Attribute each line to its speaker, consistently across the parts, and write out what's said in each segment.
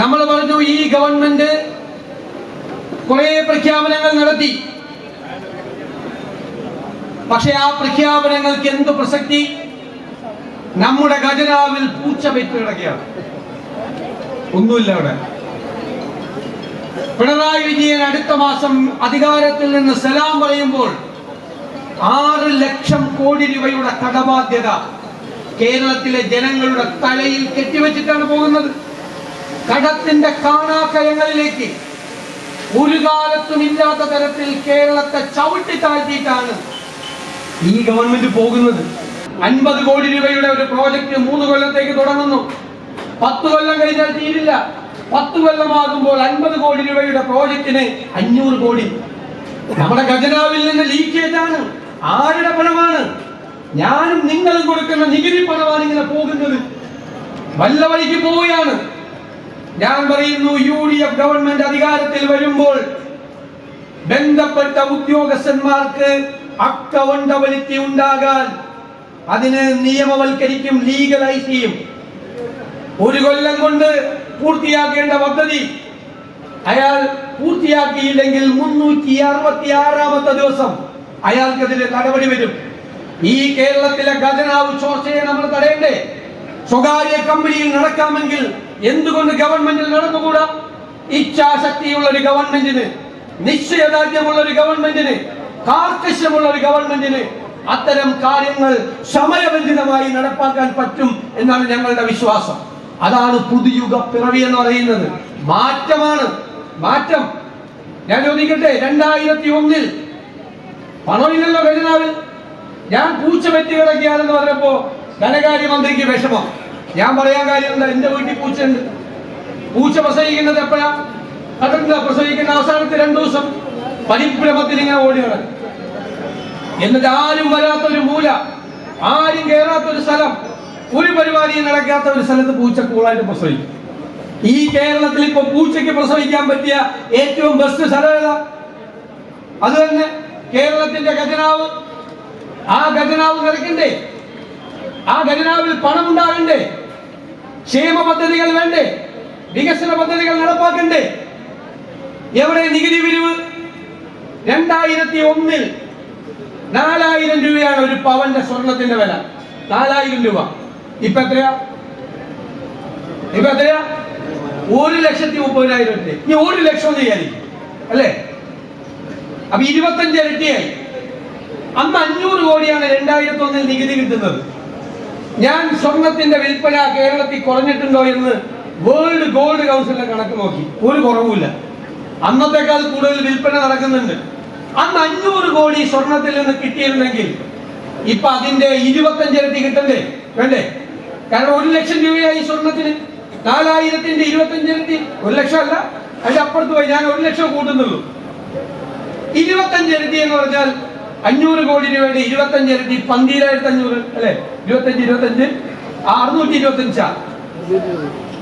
Speaker 1: നമ്മൾ പറഞ്ഞു ഈ ഗവൺമെന്റ് കുറെ പ്രഖ്യാപനങ്ങൾ നടത്തി. പക്ഷെ ആ പ്രഖ്യാപനങ്ങൾക്ക് എന്ത് പ്രസക്തി? നമ്മുടെ ഖജനാവിൽ പൂച്ച പെറ്റ് കിടക്കുകയാണ്. ഒന്നുമില്ല അവിടെ. പിണറായി വിജയൻ അടുത്ത മാസം അധികാരത്തിൽ നിന്ന് സലാം പറയുമ്പോൾ ആറ് ലക്ഷം കോടി രൂപയുടെ കടബാധ്യത കേരളത്തിലെ ജനങ്ങളുടെ തലയിൽ കെട്ടിവെച്ചിട്ടാണ് പോകുന്നത്. കടത്തിന്റെ കാണാക്കയങ്ങളിലേക്ക് ഒരു കാലത്തും ഇല്ലാത്ത തരത്തിൽ കേരളത്തെ ചവിട്ടി താഴ്ത്തിയിട്ടാണ് ഈ ഗവൺമെന്റ് പോകുന്നത്. അൻപത് കോടി രൂപയുടെ ഒരു പ്രോജക്റ്റ് മൂന്ന് കൊല്ലത്തേക്ക് തുടങ്ങുന്നു. പത്ത് കൊല്ലം കഴിഞ്ഞാൽ തീരില്ല. പത്ത് കൊല്ലമാകുമ്പോൾ അൻപത് കോടി രൂപയുടെ പ്രോജക്റ്റിന് അഞ്ഞൂറ് കോടി. നമ്മുടെ ഖജനാവിൽ നിന്ന് ലീക്കേജ് ആണ്. ആരുടെ പണമാണ്? ഞാനും നിങ്ങളും കൊടുക്കുന്ന നികുതി പണമാണ് ഇങ്ങനെ പോകുന്നത്. വല്ല വഴിക്ക് പോവുകയാണ്. ഞാൻ പറയുന്നു യു ഡി എഫ് ഗവൺമെന്റ് അധികാരത്തിൽ വരുമ്പോൾ ബന്ധപ്പെട്ട ഉദ്യോഗസ്ഥന്മാർക്ക് അക്കൗണ്ടബിലിറ്റി ഉണ്ടാകാൻ അതിന് നിയമവൽക്കരിക്കും ലീഗലൈസ് ചെയ്യും ഒരു കൊല്ലം കൊണ്ട് പൂർത്തിയാക്കേണ്ട പദ്ധതി അയാൾ പൂർത്തിയാക്കിയില്ലെങ്കിൽ മുന്നൂറ്റി അറുപത്തി ആറാമത്തെ ദിവസം അയാൾക്കെതിരെ നടപടി വരും. ഈ കേരളത്തിലെ ഖജനാവ് ചോർച്ചയെ നമ്മൾ തടയണ്ടേ? സ്വകാര്യ കമ്പനിയിൽ നടക്കാമെങ്കിൽ എന്തുകൊണ്ട് ഗവൺമെന്റിൽ നടന്നുകൂടാ? ഇച്ഛാശക്തിയുള്ള ഒരു ഗവൺമെന്റിന് നിശ്ചയദാർഢ്യമുള്ള ഒരു ഗവൺമെന്റിന് കാർക്കശ്യമുള്ള ഒരു ഗവൺമെന്റിന് അത്തരം കാര്യങ്ങൾ സമയബന്ധിതമായി നടപ്പാക്കാൻ പറ്റും എന്നാണ് ഞങ്ങളുടെ വിശ്വാസം. അതാണ് പുതുയുഗ പിറവി എന്ന് പറയുന്നത്. മാറ്റമാണ്. മാറ്റം. ഞാൻ ചോദിക്കട്ടെ രണ്ടായിരത്തി ഒന്നിൽ പണമില്ലല്ലോ ഖജനാവിൽ ഞാൻ പൂച്ച വെറ്റി കിടക്കുകയാണെന്ന് പറഞ്ഞപ്പോ ധനകാര്യമന്ത്രിക്ക് വിഷമം. ഞാൻ പറയാൻ കാര്യം എന്താ? എന്റെ വീട്ടിൽ പൂച്ചയുണ്ട്. പൂച്ച പ്രസവിക്കുന്നത് എപ്പോഴാ? അതെന്താ പ്രസവിക്കുന്ന അവസാനത്തെ രണ്ടു ദിവസം പരിഭ്രമത്തിൽ ഇങ്ങനെ ഓടി കിടക്കും എന്നിട്ട് ആരും വരാത്ത ഒരു മൂല ആരും കയറാത്ത ഒരു സ്ഥലം ഒരു പരിപാടിയും നടക്കാത്ത ഒരു സ്ഥലത്ത് പൂച്ച കൂളായിട്ട് പ്രസവിക്കും. ഈ കേരളത്തിൽ ഇപ്പൊ പൂച്ചയ്ക്ക് പ്രസവിക്കാൻ പറ്റിയ ഏറ്റവും ബെസ്റ്റ് സ്ഥലം ഏതാ? അത് തന്നെ കേരളത്തിന്റെ ഖജനാവ്. ആ ഖജനാവ് നിറയ്ക്കണ്ടേ? ആ ഖജനാവിൽ പണം ഉണ്ടാകണ്ടേ ക്ഷേമ പദ്ധതികൾ വേണ്ടേ? വികസന പദ്ധതികൾ നടപ്പാക്കണ്ടേ? എവിടെ നികുതി പിരിവ്? രണ്ടായിരത്തി ഒന്നിൽ നാലായിരം രൂപയാണ് ഒരു പവന്റെ സ്വർണത്തിന്റെ വില. നാലായിരം രൂപ. ഇപ്പൊ എത്രയാ? ഇപ്പൊ എത്രയാ? ഒരു ലക്ഷത്തി മുപ്പതിനായിരം രൂപ. ഇനി ഒരു ലക്ഷം ചെയ്യാതിരിക്കും അല്ലേ? അപ്പൊ ഇരുപത്തഞ്ച് ഇരട്ടിയായി. അന്ന് അഞ്ഞൂറ് കോടിയാണ് രണ്ടായിരത്തി ഒന്നിൽ നികുതി കിട്ടുന്നത്. ഞാൻ സ്വർണത്തിന്റെ വിൽപ്പന കേരളത്തിൽ കുറഞ്ഞിട്ടുണ്ടോ എന്ന് വേൾഡ് ഗോൾഡ് കൗൺസിലിന്റെ കണക്ക് നോക്കി. ഒരു കുറവുമില്ല. അന്നത്തേക്കാൾ കൂടുതൽ വിൽപ്പന നടക്കുന്നുണ്ട്. അന്ന് അഞ്ഞൂറ് കോടി സ്വർണത്തിൽ നിന്ന് കിട്ടിയിരുന്നെങ്കിൽ ഇപ്പൊ അതിന്റെ ഇരുപത്തഞ്ച് ഇരട്ടി കിട്ടണ്ടേ? വേണ്ടേ? കാരണം ഒരു ലക്ഷം രൂപയായി സ്വർണത്തിന്. നാലായിരത്തിന്റെ ഇരുപത്തഞ്ചിരട്ടി. ഒരു ലക്ഷം അല്ല അതിന്റെ അപ്പുറത്ത് പോയി. ഞാൻ ഒരു ലക്ഷം കൂട്ടുന്നുള്ളൂ. ഇരുപത്തഞ്ചിരട്ടി എന്ന് പറഞ്ഞാൽ അഞ്ഞൂറ് കോടി രൂപയുടെ ഇരുപത്തഞ്ച് ഇരട്ടി പന്തിരായിരത്തി അഞ്ഞൂറ് അല്ലെ? ഇരുപത്തഞ്ച് ഇരുപത്തഞ്ച്. അറുന്നൂറ്റി ഇരുപത്തഞ്ചാ?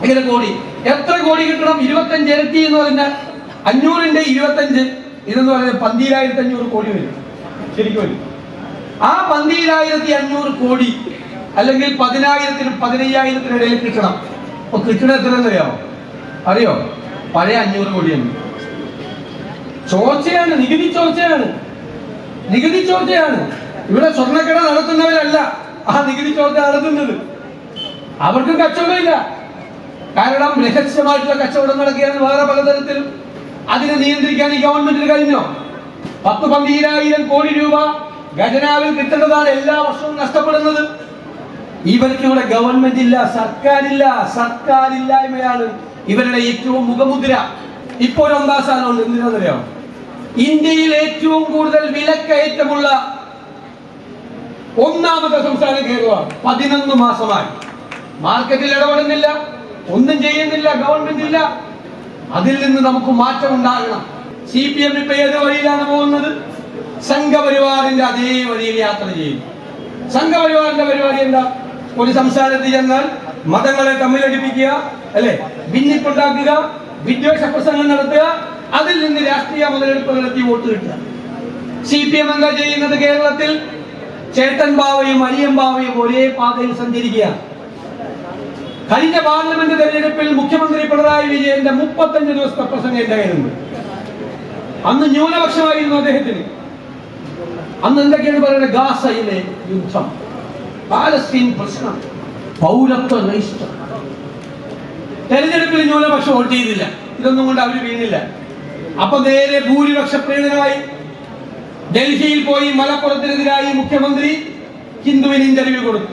Speaker 1: ഇങ്ങനെ കോടി? എത്ര കോടി കിട്ടണം? ഇരുപത്തഞ്ച് ഇരട്ടി എന്ന് പറഞ്ഞാൽ അഞ്ഞൂറിന്റെ ഇരുപത്തഞ്ച്. ഇതെന്ന് പറഞ്ഞാൽ പന്തിരായിരത്തി അഞ്ഞൂറ് കോടി വരും. ശരിക്കും ആ പന്തിരായിരത്തി അഞ്ഞൂറ് കോടി അല്ലെങ്കിൽ പതിനായിരത്തിനും പതിനയ്യായിരത്തിനും ഇടയിൽ കിട്ടണം. അപ്പൊ കിട്ടണ എത്രയെന്ന് അറിയാമോ അറിയോ? പഴയ അഞ്ഞൂറ് കോടിയാണ്. ചോർച്ചയാണ് നികുതി ചോർച്ചയാണ് നികുതി ചോർച്ചയാണ്. ഇവിടെ സ്വർണക്കട നടത്തുന്നവരല്ല. ആ നികുതി ചോർച്ച നടത്തുന്നത്. അവർക്ക് കച്ചവടമില്ല. കാരണം രഹസ്യമായിട്ടുള്ള കച്ചവടം നടക്കുകയാണ് വേറെ പലതരത്തിലും. അതിനെ നിയന്ത്രിക്കാൻ ഈ ഗവൺമെന്റിന് കഴിഞ്ഞോ? പത്ത് പന്തീരായിരം കോടി രൂപ ഖജനാവിൽ കിട്ടേണ്ടതാണ് എല്ലാ വർഷവും നഷ്ടപ്പെടുന്നത്. ഇവർക്ക് ഇവിടെ ഗവൺമെന്റ് ഇല്ല സർക്കാരില്ല സർക്കാരില്ലായ്മയാണ് ഇവരുടെ ഏറ്റവും മുഖമുദ്ര. ഒന്നാം സ്ഥാനമുണ്ട് എന്തിനാണെന്നറിയാമോ? ഇന്ത്യയിൽ ഏറ്റവും കൂടുതൽ വിലക്കയറ്റമുള്ള ഒന്നാമത്തെ സംസ്ഥാനം കേരളമാണ് പതിനൊന്ന് മാസമായി. മാർക്കറ്റിൽ ഇടപെടുന്നില്ല ഒന്നും ചെയ്യുന്നില്ല ഗവൺമെന്റ് ഇല്ല. അതിൽ നിന്ന് നമുക്ക് മാറ്റം ഉണ്ടാകണം. സി പി എം ഇപ്പൊ ഏത് വഴിയിലാണ് പോകുന്നത്? സംഘപരിവാറിന്റെ അതേ വഴിയിൽ യാത്ര ചെയ്യും സംഘപരിവാറിന്റെ പരിപാടി എന്താ? ഒരു സംസ്ഥാനത്ത് ചെന്നാൽ മതങ്ങളെ തമ്മിലടിപ്പിക്കുക അല്ലെ? ഭിന്നിപ്പുണ്ടാക്കുക വിദ്വേഷ പ്രസംഗം നടത്തുക അതിൽ നിന്ന് രാഷ്ട്രീയ മുതലെടുപ്പ് നടത്തി വോട്ട് കിട്ടുക. സി പി എം എന്താ ചെയ്യുന്നത് കേരളത്തിൽ? ചേട്ടൻ ബാവയും അനിയൻ ബാവയും ഒരേ പാതയിൽ സഞ്ചരിക്കുക. കഴിഞ്ഞ പാർലമെന്റ് തെരഞ്ഞെടുപ്പിൽ മുഖ്യമന്ത്രി പിണറായി വിജയന്റെ മുപ്പത്തഞ്ച് ദിവസത്തെ പ്രസംഗം ഉണ്ടായിരുന്നു അന്ന് ന്യൂനപക്ഷമായിരുന്നു അദ്ദേഹത്തിന്. അന്ന് എന്തൊക്കെയാണ് പറയുന്നത്? ഗാസയിലെ യുദ്ധം. പാലസ്തീൻ പ്രശ്നം. പൗരത്വ രജിസ്റ്റർ തെരഞ്ഞെടുപ്പിൽ ന്യൂനപക്ഷം വോട്ട് ചെയ്തില്ല. ഇതൊന്നും കൊണ്ട് അവർ വീണില്ല. അപ്പൊ നേരെ ഭൂരിപക്ഷ പ്രേരിതരായി ഡൽഹിയിൽ പോയി മലപ്പുറത്തിനെതിരായി മുഖ്യമന്ത്രി ഹിന്ദുവിന് ഇന്റർവ്യൂ കൊടുത്തു.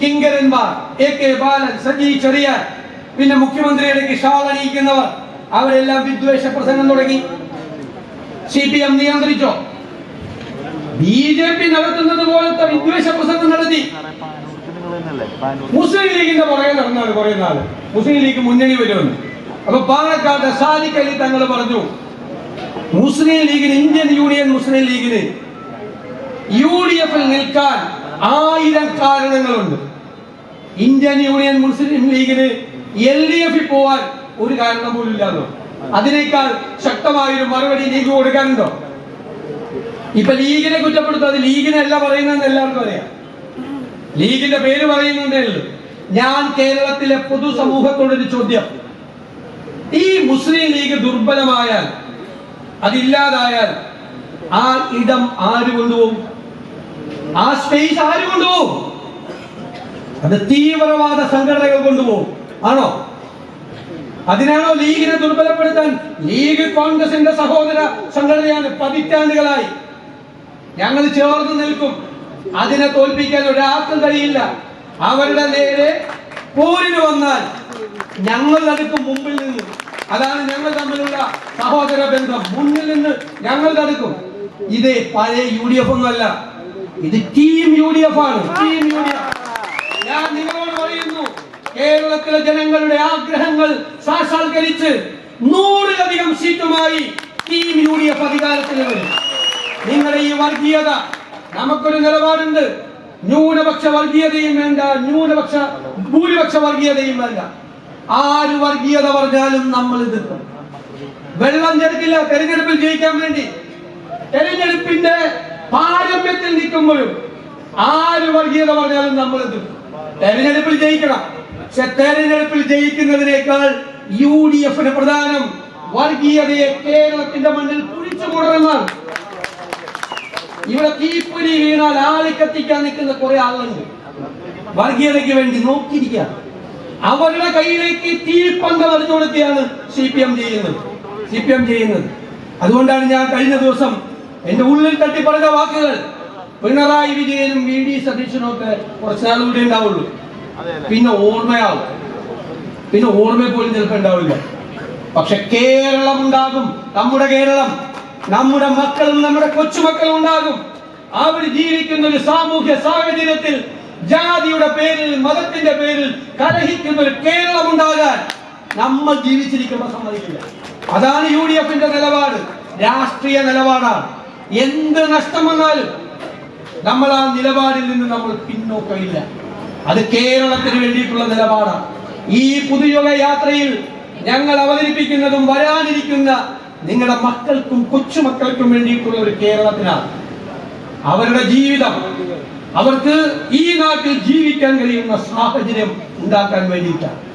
Speaker 1: കിങ്കരന്മാർ എ കെ ബാലൻ സജി ചെറിയാൻ പിന്നെ മുഖ്യമന്ത്രിയുടെ ഷാൾ അവരെല്ലാം വിദ്വേഷ പ്രസംഗം തുടങ്ങി. സി പി എം നിയന്ത്രിച്ചോ? ബി ജെ പി നടത്തുന്നത് പോലത്തെ വിദ്വേഷ പ്രസംഗം നടത്തി. മുസ്ലിം ലീഗിന്റെ പുറകെ നടന്നാണ് കുറെ നാൾ. മുസ്ലിം ലീഗ് മുന്നണി വരുമെന്ന്. അപ്പൊ പാലക്കാട് സാദിഖ് തങ്ങൾ പറഞ്ഞു മുസ്ലിം ലീഗിന് ഇന്ത്യൻ യൂണിയൻ മുസ്ലിം ലീഗിന് യു ഡി എഫിൽ നിൽക്കാൻ ആയിരം കാരണങ്ങളുണ്ട്. ഇന്ത്യൻ യൂണിയൻ മുസ്ലിം ലീഗിന് എൽ ഡി എഫിൽ പോവാൻ ഒരു കാരണം പോലും ഇല്ലാന്നോ അതിനേക്കാൾ ശക്തമായൊരു മറുപടി ലീഗ് കൊടുക്കാനുണ്ടോ? ഇപ്പൊ ലീഗിനെ കുറ്റപ്പെടുത്താതെ ലീഗിനെ അല്ല പറയുന്നതെന്ന് എല്ലാവർക്കും അറിയാം. ലീഗിന്റെ പേര് പറയുന്നതേ ഉള്ളൂ. ഞാൻ കേരളത്തിലെ പൊതുസമൂഹത്തോടൊരു ചോദ്യം. ഈ മുസ്ലിം ലീഗ് ദുർബലമായാൽ അതില്ലാതായാൽ ആ ഇടം ആര് കൊണ്ടുപോകും? ആ സ്പേസ് ആര് കൊണ്ടുപോകും? അത് തീവ്രവാദ സംഘടനകൾ കൊണ്ടുപോകും. ആണോ? അതിനാണോ ലീഗിനെ ദുർബലപ്പെടുത്താൻ? ലീഗ് കോൺഗ്രസിന്റെ സഹോദര സംഘടനയാണ് പതിറ്റാണ്ടുകളായി. ഞങ്ങൾ ചേർന്ന് നിൽക്കും. അതിനെ തോൽപ്പിക്കാൻ ഒരാൾക്കും കഴിയില്ല. അവരുടെ നേരെ പോരിന് വന്നാൽ ഞങ്ങൾ അടുക്കും മുമ്പിൽ നിന്ന്. അതാണ് ഞങ്ങൾ തമ്മിലുള്ള സഹോദര ബന്ധം. മുന്നിൽ നിന്ന് ഞങ്ങൾ തടുക്കും. ഇത് പഴയ യു ഡി എഫ് ഒന്നല്ല ഇത് ടീം യു ഡി എഫ് ആണ്. ടീം യു ഡി എഫ് ഞാൻ നിങ്ങളോട് പറയുന്നു കേരളത്തിലെ ജനങ്ങളുടെ ആഗ്രഹങ്ങൾ സാക്ഷാത്കരിച്ച് നൂറിലധികം സീറ്റുമായി ടീം യു ഡി എഫ് അധികാരത്തിൽ വരും. നിങ്ങളുടെ ഈ വർഗീയത നമുക്കൊരു നിലപാടുണ്ട്. ന്യൂനപക്ഷ വർഗീയതയും വേണ്ട ന്യൂനപക്ഷ ഭൂരിപക്ഷ വർഗീയതയും വേണ്ട. ആര് വർഗീയത പറഞ്ഞാലും നമ്മൾ എതിർക്കും വെള്ളം ചെറുക്കില്ല തെരഞ്ഞെടുപ്പിൽ ജയിക്കാൻ വേണ്ടി തെരഞ്ഞെടുപ്പിന്റെ പാരമ്യത്തിൽ നിൽക്കുമ്പോഴും ആര് വർഗീയത പറഞ്ഞാലും നമ്മൾ എതിർക്കും തെരഞ്ഞെടുപ്പിൽ ജയിക്കണം. പക്ഷെ തെരഞ്ഞെടുപ്പിൽ ജയിക്കുന്നതിനേക്കാൾ യു ഡി എഫിന് പ്രധാനം വർഗീയതയെ കേരളത്തിന്റെ മണ്ണിൽ കുഴിച്ചു മൂടണമെന്നാണ് ഇവിടെ തീപ്പൊരി വീണാൽ ആളിക്കത്തിക്കാൻ നിൽക്കുന്ന കുറെ ആളുണ്ട്. വർഗീയതയ്ക്ക് വേണ്ടി നോക്കിയിരിക്കുക അവരുടെ കയ്യിലേക്ക് തീപ്പന്തം അറിഞ്ഞു കൊടുക്കുകയാണ് സി പി എം ചെയ്യുന്നത്. സി പി എം ചെയ്യുന്നത്. അതുകൊണ്ടാണ് ഞാൻ കഴിഞ്ഞ ദിവസം എന്റെ ഉള്ളിൽ തട്ടിപ്പറഞ്ഞ വാക്കുകൾ പിണറായി വിജയനും വി ഡി സതീശനും ഒക്കെ കുറച്ച് നാൾ കൂടെ ഉണ്ടാവുള്ളൂ. പിന്നെ ഓർമ്മയാവും. പിന്നെ ഓർമ്മ പോലും ചിലപ്പോൾ ഉണ്ടാവില്ല. പക്ഷെ കേരളം ഉണ്ടാകും. നമ്മുടെ കേരളം നമ്മുടെ മക്കളും നമ്മുടെ കൊച്ചുമക്കളും ഉണ്ടാകും. അവർ ജീവിക്കുന്ന ഒരു സാമൂഹ്യ സാഹചര്യത്തിൽ ജാതിയുടെ പേരിൽ മതത്തിന്റെ പേരിൽ കലഹിക്കുന്ന ഒരു കേരളം ഉണ്ടാകാൻ നമ്മൾ ജീവിച്ചിരിക്കുമ്പോൾ സമ്മതിക്കില്ല. അതാണ് യു ഡി എഫിന്റെ നിലപാട്. രാഷ്ട്രീയ നിലപാടാണ്. എന്ത് നഷ്ടം വന്നാലും നമ്മൾ ആ നിലപാടിൽ നിന്ന് നമ്മൾ പിന്നോക്കമില്ല. അത് കേരളത്തിന് വേണ്ടിയിട്ടുള്ള നിലപാടാണ്. ഈ പുതുയുഗ യാത്രയിൽ ഞങ്ങൾ അവതരിപ്പിക്കുന്നതും വരാനിരിക്കുന്ന നിങ്ങളുടെ മക്കൾക്കും കൊച്ചുമക്കൾക്കും വേണ്ടിയിട്ടുള്ള ഒരു കേരളത്തിനാണ്. അവരുടെ ജീവിതം അവർക്ക് ഈ നാട്ടിൽ ജീവിക്കാൻ കഴിയുന്ന സാഹചര്യം ഉണ്ടാക്കാൻ വേണ്ടിയിട്ടാണ്.